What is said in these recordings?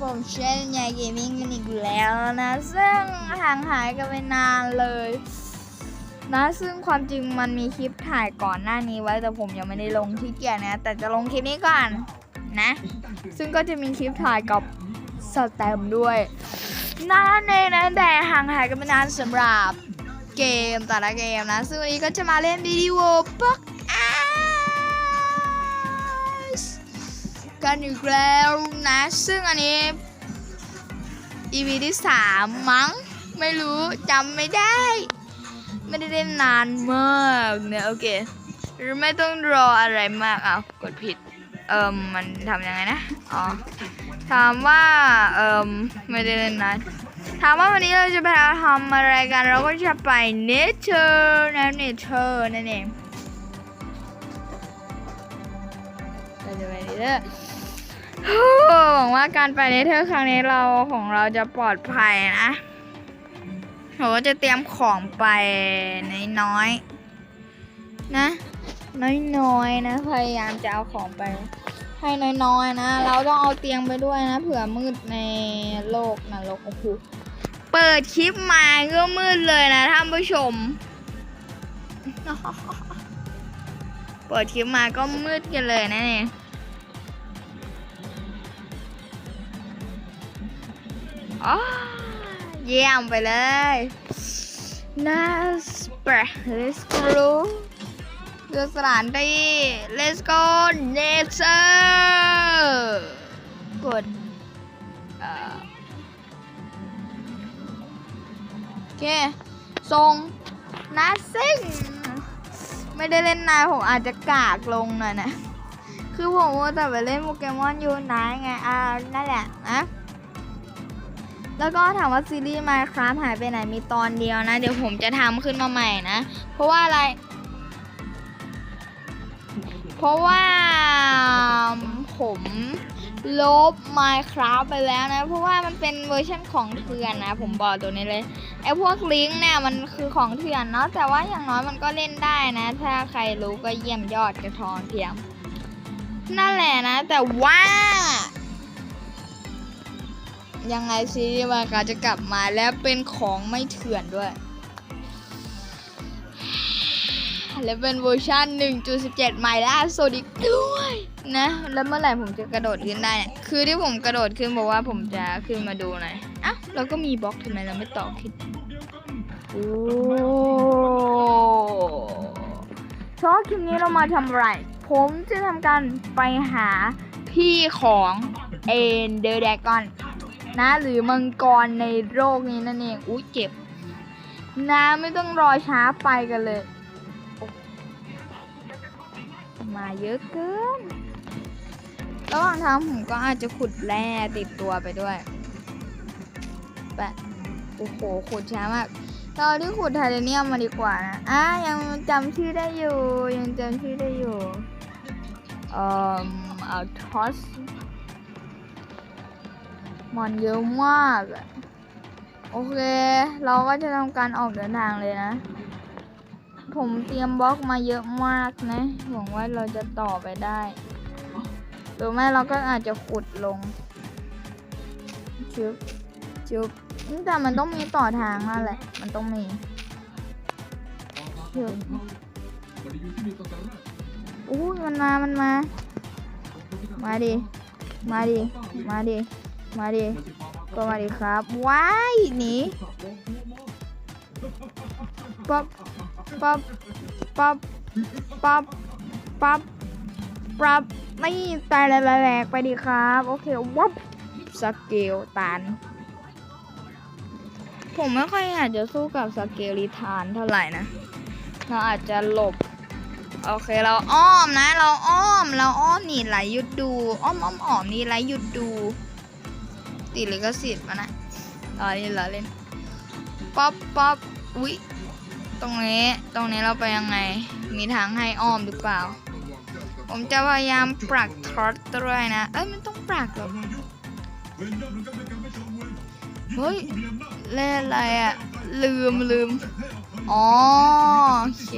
ผมเช่นยายเกมมิ่งกันอีกแล้วนะ ซึ่งห่างหายกันไปนานเลย นะซึ่งความจริงมันมีคลิปถ่ายก่อนหน้านี้ไว้แต่ผมยังไม่ได้ลงที่เกียจนะ แต่จะลงคลิปนี้ก่อนนะ ซึ่งก็จะมีคลิปถ่ายกับสแตมด้วยนั่นเองนะแต่ห่างหายกันไปนานสำหรับเกมแต่ละเกมนะ ซึ่งวันนี้ก็จะมาเล่นวิดีโอปัก กันอีกแล้วนะ ซึ่งอันนี้ EP ที่3มั้ง ไม่รู้จำไม่ได้ ไม่ได้เล่นนานมากเนี่ยโอเคไม่ต้องรออะไรมากเอะกดผิด เอิมมันทำยังไงนะ อ๋อ ถามว่า เอิมไม่ได้เล่นนานถามว่าวันนี้เราจะไปทำอะไรกัน เราก็จะไปเนเธอร์นะเนเธอร์นั่นเองเรา หวังว่าการไปเนเธอร์ครั้งนี้เราของเราจะปลอดภัยนะเราก็จะเตรียมของไปน้อยๆนะ น้อยๆนะ พยายามจะเอาของไปให้น้อยๆนะ เราต้องเอาเตียงไปด้วยนะ เผื่อมืดในโลกนรกโอ้โหเปิดคลิปมาก็มืดเลยนะท่านผู้ชม เปิดคลิปมาก็มืดกันเลยนะเนี่ย เยี่ยมไปเลยน่าสเปร let's go เรือสถานที่ let's go nature กดโอเคส่งนะซิงไม่ได้เล่นนานผมอาจจะกากลงหน่อยนะ คือผมว่าแต่ไปเล่นโปเกมอนยูไนไง อ่า นั่นแหละนะ แล้วก็ถามว่าซีรีส์ Minecraft หายไปไหนมีตอนเดียวนะ เดี๋ยวผมจะทำขึ้นมาใหม่นะ เพราะว่าอะไร เพราะว่าผมลบ Minecraft ไปแล้วนะ เพราะว่ามันเป็นเวอร์ชันของเถื่อนนะ ผมบอกตัวนี้เลยไอ้พวกลิงก์เนี่ยมันคือของเถื่อนเนาะแต่ว่าอย่างน้อยมันก็เล่นได้นะ ถ้าใครรู้ก็เยี่ยมยอดกระทองเทียม นั่นแหละนะ แต่ว่า ยังไงซีรีส์มากาจะกลับมาแล้วเป็นของไม่เถื่อนด้วย และเป็นเวอร์ชัน1.17 ใหม่ล่าสุดอีกด้วยนะ แล้วเมื่อไหร่ผมจะกระโดดขึ้นได้เนี่ยคือที่ผมกระโดดขึ้นบอกว่าผมจะขึ้นมาดูหน่อยอะเราก็มีบล็อกทำไมเราไม่ต่อขึ้นโอ้ชอบคลิปนี้เรามาทำอะไรผมจะทำการไปหาพี่ของเอ็นเดอร์แดกอน นะ หรือมังกรในโลกนี้นั่นเองอุ้ยเจ็บนะไม่ต้องรอช้าไปกันเลย มาเยอะเกินระหว่างทางผมก็อาจจะขุดแร่ติดตัวไปด้วยแปะโอ้โหขุดช้ามากเราที่ขุดไทเทเนียมมาดีกว่านะอะยังจำชื่อได้อยู่ ยังจำชื่อได้อยู่เอ่อเอาทอส มันเยอะมากอะโอเค เราก็จะทำการออกเดินทางเลยนะ ผมเตรียมบล็อกมาเยอะมากนะ หวังว่าเราจะต่อไปได้หรือไม่เราก็อาจจะขุดลงชุบชุบแต่มันต้องมีต่อทางนั่นแหละ มันต้องมีชุบอู้มันมา มันมา มาดิ มาดิ มาดิ มาดิ ก็มาดิครับ ว้ายหนีป๊อปปั๊บปั๊บปั๊บปั๊บปั๊บไม่ตายแหลกไปดีครับ โอเควับสเกลตัน ผมไม่ค่อยอยากจะสู้กับสเกลลิทานเท่าไหร่นะ เราอาจจะหลบ โอเคเราอ้อมนะ เราอ้อม เราอ้อมนี่ไหลหยุดดู อ้อมอ้อมอ้อมนี่ไหลหยุดดู ติดลิขสิทธิ์มานะรอเล่นรอเล่นป๊อปป๊อปอุ๊ยตรงนี้ตรงนี้เราไปยังไง มีทางให้อ้อมหรือเปล่า ผมจะพยายามปรักทอดด้วยนะ เอ้ยมันต้องปรักเหรอเฮ้ยเล่นอะไรอะลืมลืมอ๋อโอเค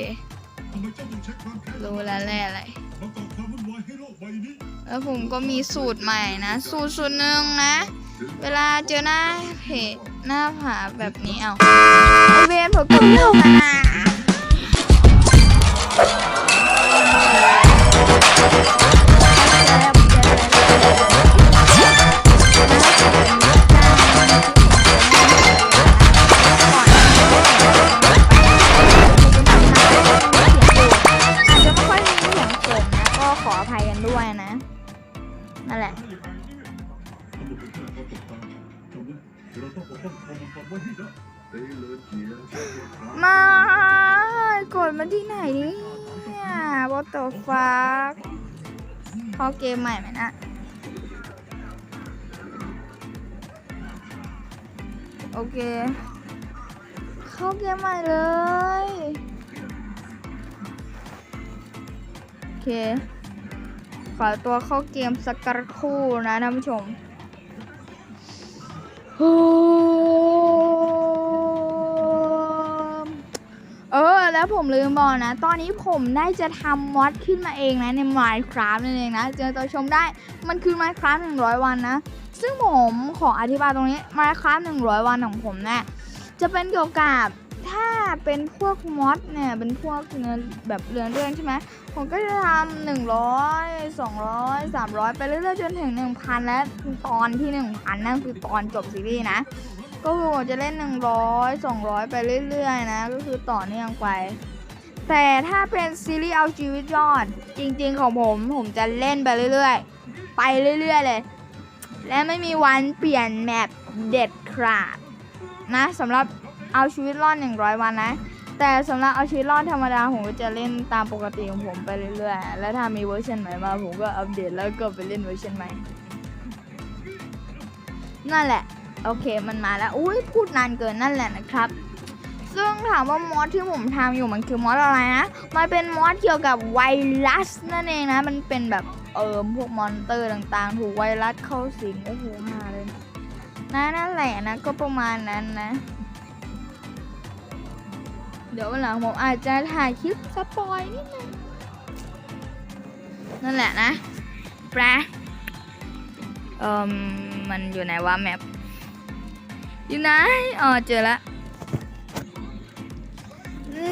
รู้แล้วเล่อะไรแล้วผมก็มีสูตรใหม่นะ สูตรสูตรหนึ่งนะ เวลาเจอหน้าเพจหน้าผาแบบนี้เอาไอเวนผมก็เลือกนะ เกมใหม่ไหมนะโอเค เข้าเกมใหม่เลย โอเค ขอตัวเข้าเกมสักครู่นะท่านผู้ชม โอ้เออ แล้วผมลืมบอกนะ ตอนนี้ผมได้จะทำมอดขึ้นมาเองนะใน Minecraft นั่นเองนะ เจอตัวชมได้ มันคือ Minecraft 100 วันนะ ซึ่งผมขออธิบายตรงนี้ Minecraft 100 วันของผมเนะี่ยจะเป็นเกี่ยวกับถ้าเป็นพวกมอดเนี่ยเป็นพวกเนื้อแบบเรือนเรื่องใช่ไหมผมก็จะทำหนึ่งร้อยสองร้อยสามร้อยไปเรื่อยๆจนถึงหนึ่งพันและตอนที่หนึ่งพันนั่นคือตอนจบซีรีส์นะ ก็คือผมจะเล่นหนึ่งร้อยสองร้อยไปเรื่อยๆ นะ ก็คือต่อเนื่องไป แต่ถ้าเป็นซีรีส์เอาชีวิตรอด จริงๆของผม ผมจะเล่นไปเรื่อยๆ ไปเรื่อยๆ เลย และไม่มีวันเปลี่ยนแมปเด็ดขาดนะสำหรับเอาชีวิตรอด 100 วันนะ แต่สำหรับเอาชีวิตรอดธรรมดา ผมก็จะเล่นตามปกติของผมไปเรื่อยๆ และถ้ามีเวอร์ชันใหม่มาผมก็อัปเดตแล้วก็ไปเล่นเวอร์ชันใหม่ นั่นแหละ โอเคมันมาแล้วอุ้ยพูดนานเกินนั่นแหละนะครับ ซึ่งถามว่ามอสที่ผมทำอยู่มันคือมอสอะไรนะ มันเป็นมอสเกี่ยวกับไวรัสนั่นเองนะ มันเป็นแบบเอิมพวกมอนเตอร์ต่างๆ ถูกไวรัสเข้าสิงโอ้โหหาเลยนะนั่นแหละนะก็ประมาณนั้นนะ เดี๋ยววันหลังผมอาจจะถ่ายคลิปสปอยนิดนึงนั่นแหละนะแปลเอ่มมันอยู่ไหนวะแมป อยู่ไหนอ๋อเจอละ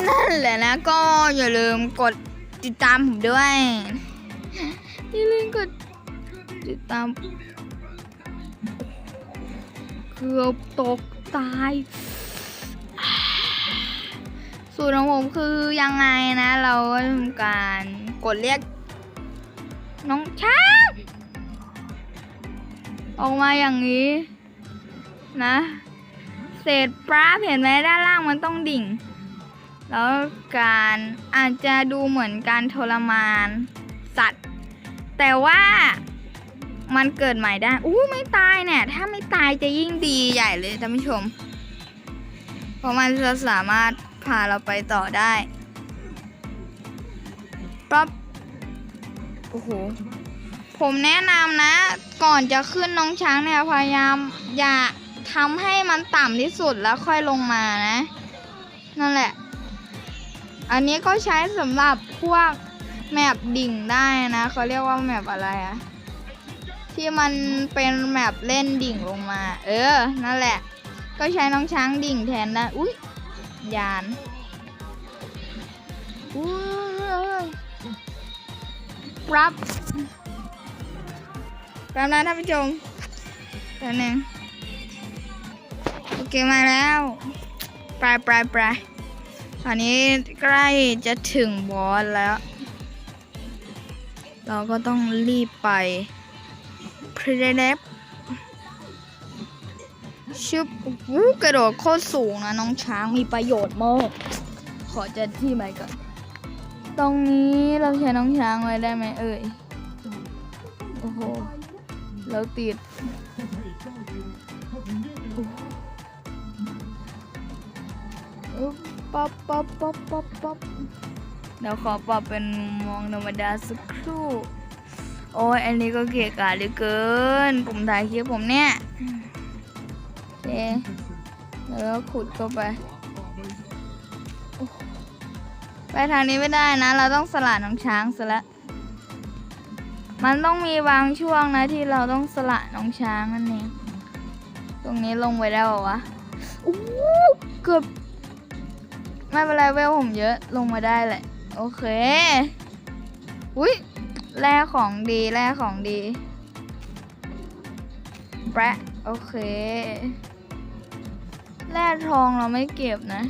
นั่นแหละนะก็อย่าลืมกดติดตามผมด้วย อย่าลืมกดติดตามเกือบตกตายสูตรของผมคือยังไงนะ เราก็ทำการกดเรียก น้องช้างออกมาอย่างนี้ นะ เศษปลาเห็นไหมด้านล่างมันต้องดิ่ง แล้วการอาจจะดูเหมือนการทรมานสัตว์ แต่ว่ามันเกิดใหม่ได้ อู้ไม่ตายเนี่ย ถ้าไม่ตายจะยิ่งดีใหญ่เลยท่านผู้ชม เพราะมันจะสามารถพาเราไปต่อได้ปั๊บโอ้โห ผมแนะนำนะ ก่อนจะขึ้นน้องช้างเนี่ย พยายามอย่า ทำให้มันต่ำที่สุดแล้วค่อยลงมานะ นั่นแหละ อันนี้ก็ใช้สำหรับพวกแมปดิ่งได้นะเขาเรียกว่าแมปอะไรอะที่มันเป็นแมปเล่นดิ่งลงมา เออ นั่นแหละ ก็ใช้น้องช้างดิ่งแทนได้อุ้ยยานอุ้ยรับแป๊บนะท่านผู้ชมแป๊บนึง เคมาแล้วปลายปลายปลายตอนนี้ใกล้จะถึงบอสแล้ว เราก็ต้องรีบไปพรีเดฟชุบวู้กระโดดโคตรสูงนะน้องช้างมีประโยชน์มากขอจะที่ใหม่ก่อน ตรงนี้เราใช้น้องช้างไว้ได้ไหมเอ่ย โอ้โห เราติด ป๊อปป๊อปป๊อปป๊อปป๊อปเดี๋ยวขอปรับเป็นมองธรรมดาสักครู่ โอ้ยอันนี้ก็เกะกะเหลือเกิน ผมถ่ายคลิปผมเนี่ยโอเคแล้วก็ขุดเข้าไป ไปทางนี้ไม่ได้นะ เราต้องสลัดน้องช้างซะละมันต้องมีบางช่วงนะที่เราต้องสละน้องช้างนั่นเอง ตรงนี้ลงไปได้ปะวะ อู้เกือบ ไม่เป็นไรเวลผมเยอะลงมาได้แหละ โอเค อุ้ยแร่ของดีแร่ของดีแปะโอเค แร่ทองเราไม่เก็บนะ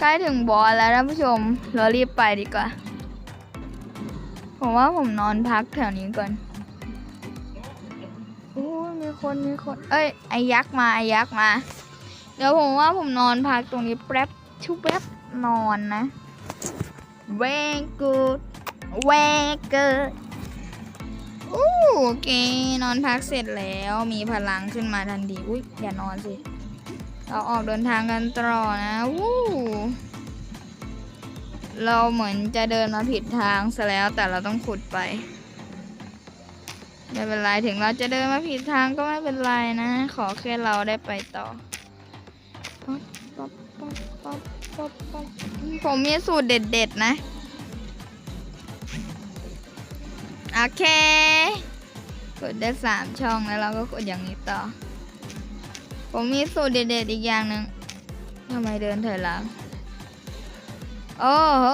ใกล้ถึงบอสแล้วท่านผู้ชม เรารีบไปดีกว่า ผมว่าผมนอนพักแถวนี้ก่อนโอ้ยมีคนมีคน เอ้ย ไอยักษ์มา ไอยักษ์มา เดี๋ยวผมว่าผมนอนพักตรงนี้แป๊บ ชุบแป๊บนอนนะ very good very good อู้โอเคนอนพักเสร็จแล้วมีพลังขึ้นมาทันทีอุ้ยอย่านอนสิ เราออกเดินทางกันต่อนะวู้เราเหมือนจะเดินมาผิดทางซะแล้วแต่เราต้องขุดไปไม่เป็นไรถึงเราจะเดินมาผิดทางก็ไม่เป็นไรนะ ขอแค่เราได้ไปต่อป๊อปป๊อปป๊อป ป๊อปป๊อปป๊อปผมมีสูตรเด็ดๆนะ โอเค กดได้สามช่องแล้วเราก็กดอย่างนี้ต่อ ผมมีสูตรเด็ดๆอีกอย่างหนึ่งทำไมเดินถอยหลัง โอ้โห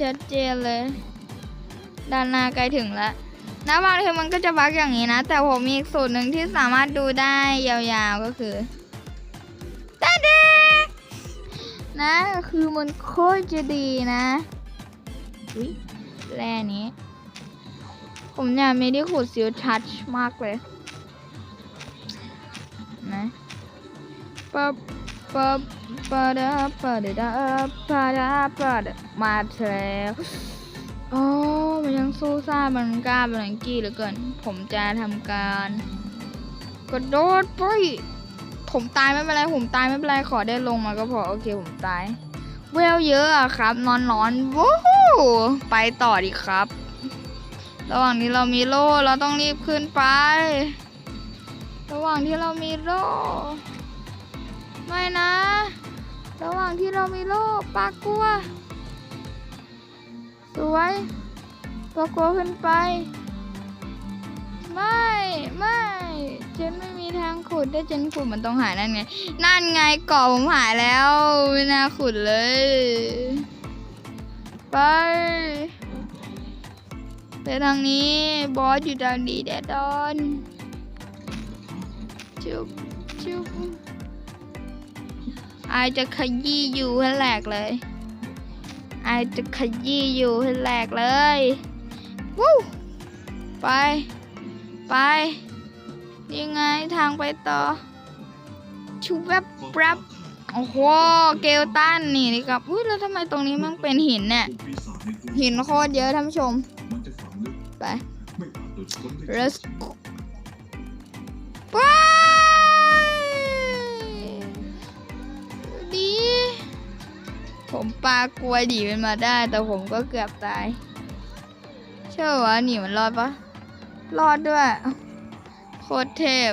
ชัดเจนเลย ด้านหน้าใกล้ถึงแล้วนะบางทีมันก็จะบักอย่างนี้นะ แต่ผมมีอีกสูตรหนึ่งที่สามารถดูได้ยาวๆก็คือ นะ คือมันโคตรจะดีนะอุ๊ยแร่นี้ ผมอยากมีที่ขูดซิลทัชมากเลย นะปั๊บปั๊บปะดาปะดาดาปะดาปะดามาแล้วโอ้มันยังสู้ซ่ามันกล้าเป็นอังกี้เหลือเกิน ผมจะทำการ กระโดดไป ผมตายไม่เป็นไรผมตายไม่เป็นไรขอได้ลงมาก็พอโอเคผมตายเวลเยอะอะครับ นอนนอนวู้ไปต่อดีครับ ระหว่างนี้เรามีโล่เราต้องรีบขึ้นไป ระหว่างที่เรามีโล่ไม่นะ ระหว่างที่เรามีโล่ปลากลัว สวยปลากลัวขึ้นไป ไม่ไม่เจนไม่มีทางขุดได้เจนขุดมันต้องหายนั่นไงนั่นไงเกาะผมหายแล้วไม่น่าขุดเลย ไปไปทางนี้บอสอยู่ทางนี้แดดดอนชุบชุบไอจะขยี้อยู่ให้แหลกเลยไอจะขยี้อยู่ให้แหลกเลย วู้ไป ไป ยังไงทางไปต่อ ชุบแวบแป๊บโอ้โห เกลตันนี่นี่ครับอุ้ยแล้วทำไมตรงนี้มันเป็นหินเนี่ย หินโคตรเยอะท่านผู้ชม ไปไม่อาจหลุดพ้นได้ Let's go ไปดี ผมปลากลัวหนีมันมาได้ แต่ผมก็เกือบตาย เชื่อว่าหนีมันรอดปะ รอดด้วย โคตรเทพ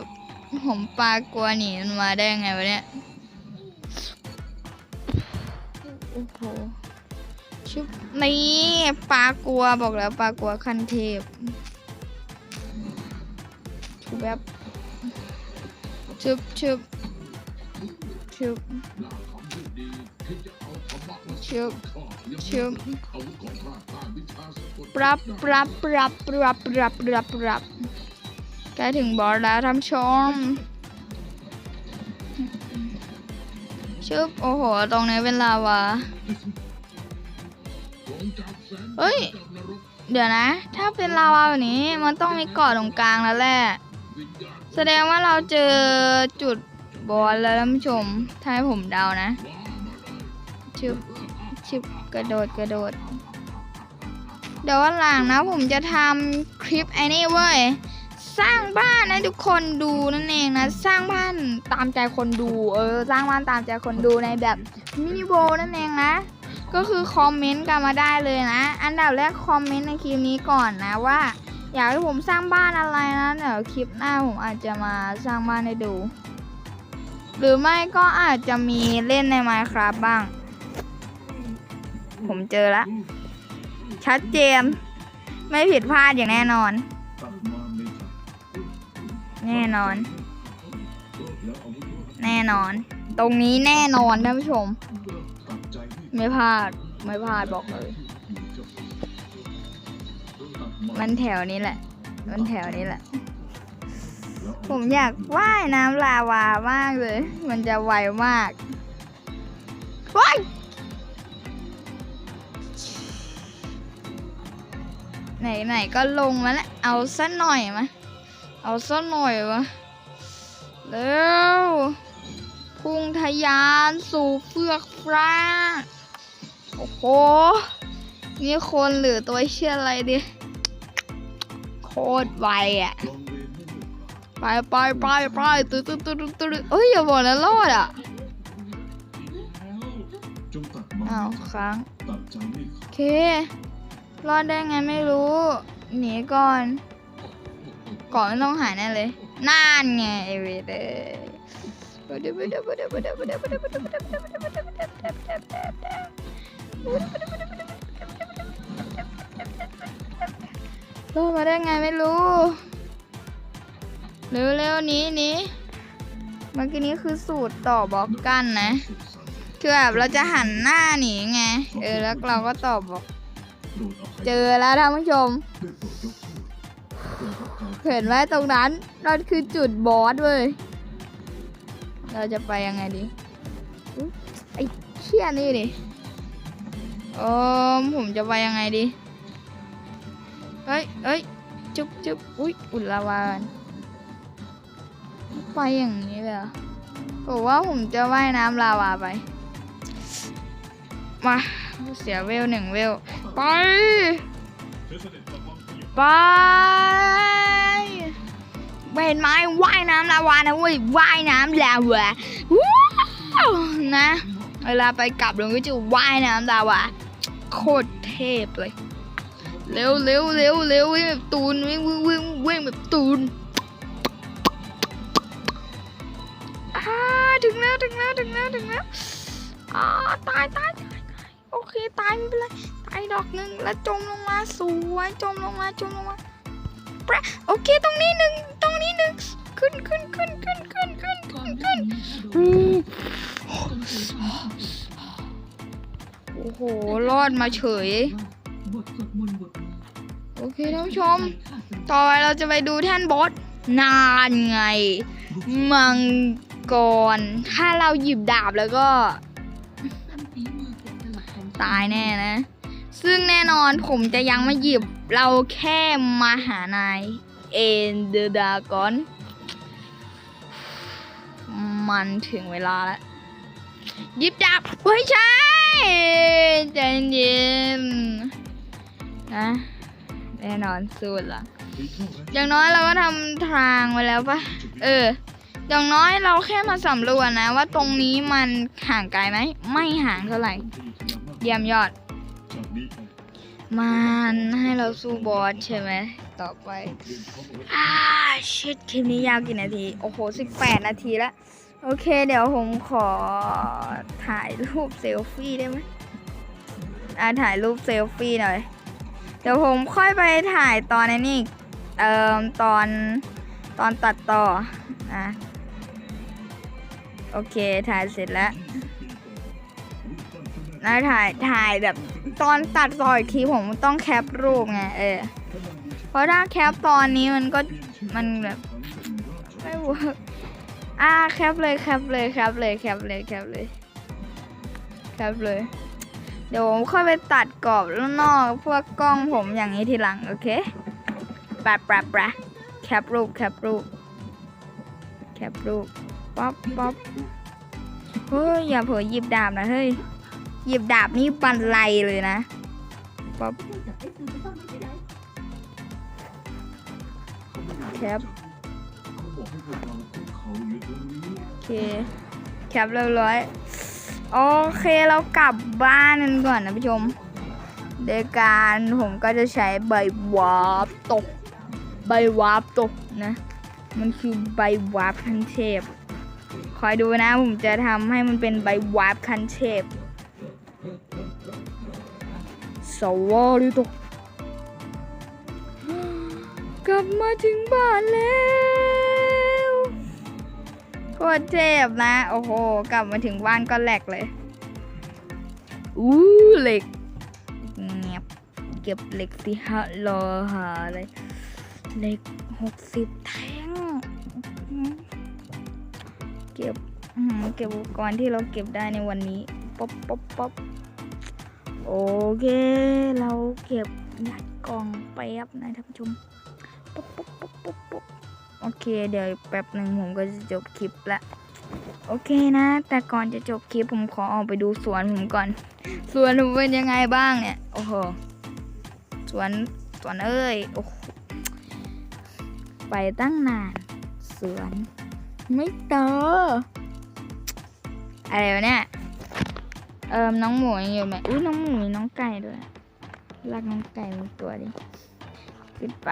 ผมปลากลัวหนีมันมาได้ไงวะเนี่ย โอ้โห ชุบนี่ปลากลัวบอกแล้วปลากลัวขั้นเทพชุบแบบชุบชุบชุบ ชุบข้ายังชุบเขาก่อปรับปรับปรับปรับปรับปรับปรับใกล้ถึงบอสแล้วท่านชมชุบโอ้โห ตรงนี้เป็นลาวาเฮ้ย เดี๋ยวนะ ถ้าเป็นลาวาแบบนี้มันต้องมีเกาะตรงกลางแล้วแหละ แสดงว่าเราเจอจุดบอสแล้วท่านผู้ชมถ้าให้ผมเดานะว่ามาเลยชิบ ชิบกระโดดกระโดด เดี๋ยววันหลังนะผมจะทำคลิปไอ้นี่เว้ย สร้างบ้านให้ทุกคนดูนั่นเองนะ สร้างบ้านตามใจคนดู เออ สร้างบ้านตามใจคนดูในแบบมินิโบนั่นเองนะ ก็คือคอมเมนต์กันมาได้เลยนะ อันดับแรกคอมเมนต์ในคลิปนี้ก่อนนะว่า อยากให้ผมสร้างบ้านอะไรนะเดี๋ยวคลิปหน้าผมอาจจะมาสร้างบ้านให้ดู หรือไม่ก็อาจจะมีเล่นใน Minecraft บ้าง ผมเจอละ ชัดเจน ไม่ผิดพลาดอย่างแน่นอนตัดมาไม่ทันแน่นอน แน่นอน ตรงนี้แน่นอนท่านผู้ชมตัดใจไม่ไม่พลาด ไม่พลาดบอกเลย มันแถวนี้แหละ มันแถวนี้แหละ ผมอยากว่ายน้ำลาวามากเลย มันจะไวมากว้าย ไหนไหนๆก็ลงมาแล้วเอาสักหน่อยมะเอาสักหน่อยวะเร็วพุ่งทะยานสู่เฟือกฟ้าโอ้โห นี่คนหรือตัวเชื่ออะไรดิโคตรไวอะลองเรียนให้ลูกไปไปไปไปตื้อตื้อตื้อตื้อตื้อเอ้ย อย่าบอกนะรอดอะจงตัดมันอ้าวค้างตัดใจไม่โอขาดเค รอดได้ไงไม่รู้ หนีก่อน ก่อนไม่ต้องหายแน่เลยน่านไงไอเวเดรอดมาได้ไงไม่รู้ เร็วๆนี้นี้เมื่อกี้นี้คือสูตรต่อบล็อกกันนะสุขสันต์คือแบบเราจะหันหน้าหนีไง เออแล้วเราก็ตอบบอกโปรดอภัย เจอแล้วท่านผู้ชม เห็นไหมตรงนั้นนั่นคือจุดบอสเว้ย เราจะไปยังไงดี ไอ้เชี่ยนี่ดิเออผมจะไปยังไงดี เฮ้ยเฮ้ยจุ๊บจุ๊บอุ้ยอุลลาวานไปอย่างนี้เลยหรอบอกว่าผมจะว่ายน้ำลาวาไป มา เสียเวลหนึ่งเวล ไป ไป เห็นไหมว่ายน้ำลาวานะเว้ยว่ายน้ำลาวาว้าวนะเวลาไปกลับเราก็จะว่ายน้ำลาวาโคตรเทพเลย เร็วเร็วเร็วเร็ววิ่งแบบตูนวิ่งวิ่งวิ่งวิ่งแบบตูนถึงแล้วถึงแล้วถึงแล้วถึงแล้วอ่าตายตายตายตาย โอเคตายไม่เป็นไรตายดอกหนึ่งแล้วจมลงมาสวยจมลงมาจมลงมาปะโอเคตรงนี้หนึ่งตรงนี้หนึ่งขึ้นขึ้นขึ้นขึ้นขึ้นขึ้นขึ้นขึ้นโอ้โหรอดมาเฉยโอเคท่านผู้ชม ต่อไปเราจะไปดูแท่นบอสนานไง มังกร ถ้าเราหยิบดาบแล้วก็ ตายแน่นะ ซึ่งแน่นอนผมจะยังไม่หยิบเราแค่มาหานายเอ็นเดอร์ดากอน มันถึงเวลาแล้วหยิบจับเฮ้ยใช่ใจเย็นนะแน่นอนสุดละอย่างน้อยเราก็ทำทางไว้แล้วปะเออ อย่างน้อยเราแค่มาสำรวจนะ ว่าตรงนี้มันห่างไกลไหม ไม่ห่างเท่าไหร่ ยี่ยมยอดจากนี้ไปมันให้เราสู้บอสใช่ไหม ต่อไป อ่าชิดคลิปนี้ยาวกี่นาที โอ้โห 18 นาทีแล้วโอเค เดี๋ยวผมขอถ่ายรูปเซลฟี่ได้ไหมอ่าถ่ายรูปเซลฟี่หน่อย เดี๋ยวผมค่อยไปถ่ายตอนนี้อีกเอ่อตอนตอนตัดต่ออะโอเค ถ่ายเสร็จแล้ว นะถ่ายถ่ายแบบตอนตัดต่ออีกทีผมต้องแคปรูปไงเออเพราะถ้าแคปตอนนี้มันก็มันแบบไม่เวิร์กอ่าแคปเลยแคปเลยแคปเลยแคปเลยแคปเลยแคปเลย เดี๋ยวผมค่อยไปตัดกรอบแล้วนอกพวกกล้องผมอย่างนี้ทีหลัง โอเคปะปะปะแคปรูปแคปรูปแคปรูปป๊อปป๊อปเฮ้ยอย่าเผลอหยิบดาบนะเฮ้ย หยิบดาบนี่บันไลเลยนะป๊อปจากไอ้สื่อจะต้องไม่ได้แคปเขาบอกให้พวกเราคุกเขาอยู่ตรงนี้โอเค แคปเรียบร้อย โอเคเรากลับบ้านกันก่อนนะผู้ชมโดยการผมก็จะใช้ใบวาร์ปตก ใบวาร์ปตกนะ มันคือใบวาร์ปคันเทพคอยดูนะผมจะทำให้มันเป็นใบวาร์ปคันเทพ สวอริโตกลับมาถึงบ้านแล้วโคตรเจ็บนะ โอ้โห กลับมาถึงบ้านก็แหลกเลย อู้เหล็กเงียบเก็บเหล็กสิฮะรอหาเลยเหล็กหกสิบแท่งเก็บเก็บอุปกรณ์ที่เราเก็บได้ในวันนี้ ป๊อปป๊อปป๊อป โอเค เราเก็บยัดกล่องแป๊บนะท่านผู้ชมป๊อปป๊อปป๊อปป๊อปป๊อปโอเค เดี๋ยวแป๊บหนึ่งผมก็จะจบคลิปละโอเคนะ แต่ก่อนจะจบคลิปผมขอออกไปดูสวนผมก่อน สวนผมเป็นยังไงบ้างเนี่ย โอ้โห สวน สวนเอ้ย โอ้ไปตั้งนาน สวน ไม่เจออะไรวะเนี่ย เอิมน้องหมูยังอยู่ไหมอุ้ยน้องหมูมีน้องไก่ด้วยรักน้องไก่เป็นตัวดิขึ้นไป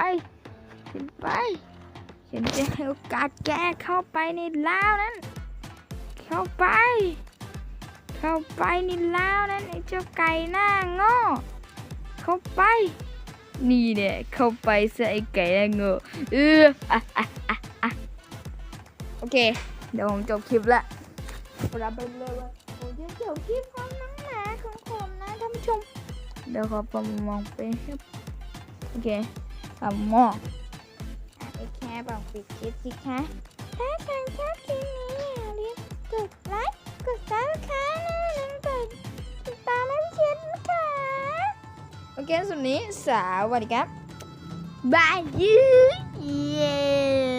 ขึ้นไปฉันจะให้โอกาสแกเข้าไปในล้าวนั้น เข้าไป เข้าไปในล้าวนั้นไอ้เจ้าไก่หน้าโง่เข้าไป นี่เนี่ยเข้าไปซะไอไก่หน้าโง่เอออะอะอะอะโอเค เดี๋ยวผมจบคลิปละรับไปเลยว่าผมจะจบคลิป ชม เดี๋ยวขอประมองไปครับโอเคประมองไอ้แค่บอกปิดคลิปสิคะ ถ้าใครชอบคลิปนี้อย่าลืมกดไลค์กดซับสไครต์นะลืมกดติดตามให้พี่เชนนะคะโอเคสุดนี้สวัสดีครับบายยูเย้